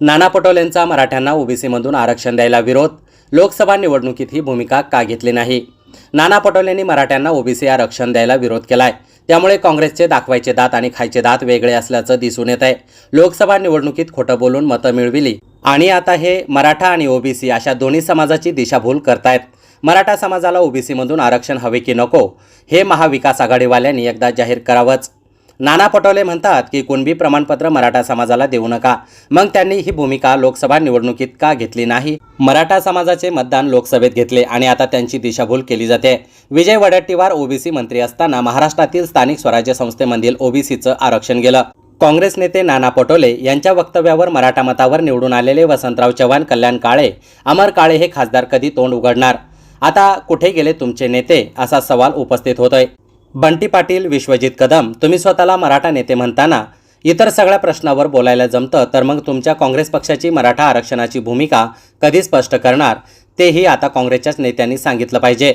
नाना पटोलेंचा मराठ्यांना ओबीसीमधून आरक्षण द्यायला विरोध. लोकसभा निवडणुकीत ही भूमिका का घेतली नाही? नाना पटोलेंनी मराठ्यांना ओबीसी आरक्षण द्यायला विरोध केलाय. त्यामुळे काँग्रेसचे दाखवायचे दात आणि खायचे दात वेगळे असल्याचं दिसून येत आहे लोकसभा निवडणुकीत खोटं बोलून मतं मिळविली. आणि आता हे मराठा आणि ओबीसी अशा दोन्ही समाजाची दिशाभूल करतायत. मराठा समाजाला ओबीसीमधून आरक्षण हवे की नको हे महाविकास आघाडीवाल्यांनी एकदा जाहीर करावंच. नाना पटोले म्हणतात की कुणबी प्रमाणपत्र मराठा समाजाला देऊ नका. मग त्यांनी ही भूमिका लोकसभा निवडणुकीत का घेतली नाही? मराठा समाजाचे मतदान लोकसभेत घेतले आणि आता त्यांची दिशाभूल केली जाते. विजय वडट्टीवार ओबीसी मंत्री असताना महाराष्ट्रातील स्थानिक स्वराज्य संस्थेमधील ओबीसीचं आरक्षण गेलं. काँग्रेस नेते नाना पटोले यांच्या वक्तव्यावर मराठा मतावर निवडून आलेले वसंतराव चव्हाण कल्याण काळे अमर काळे हे खासदार कधी तोंड उघडणार? आता कुठे गेले तुमचे नेते? असा सवाल उपस्थित होतोय. बंटी पाटील विश्वजित कदम तुम्ही स्वतःला मराठा नेते म्हणताना इतर सगळ्या प्रश्नावर बोलायला जमतं तर मग तुमच्या काँग्रेस पक्षाची मराठा आरक्षणाची भूमिका कधी स्पष्ट करणार तेही आता काँग्रेसच्याच नेत्यांनी सांगितलं पाहिजे.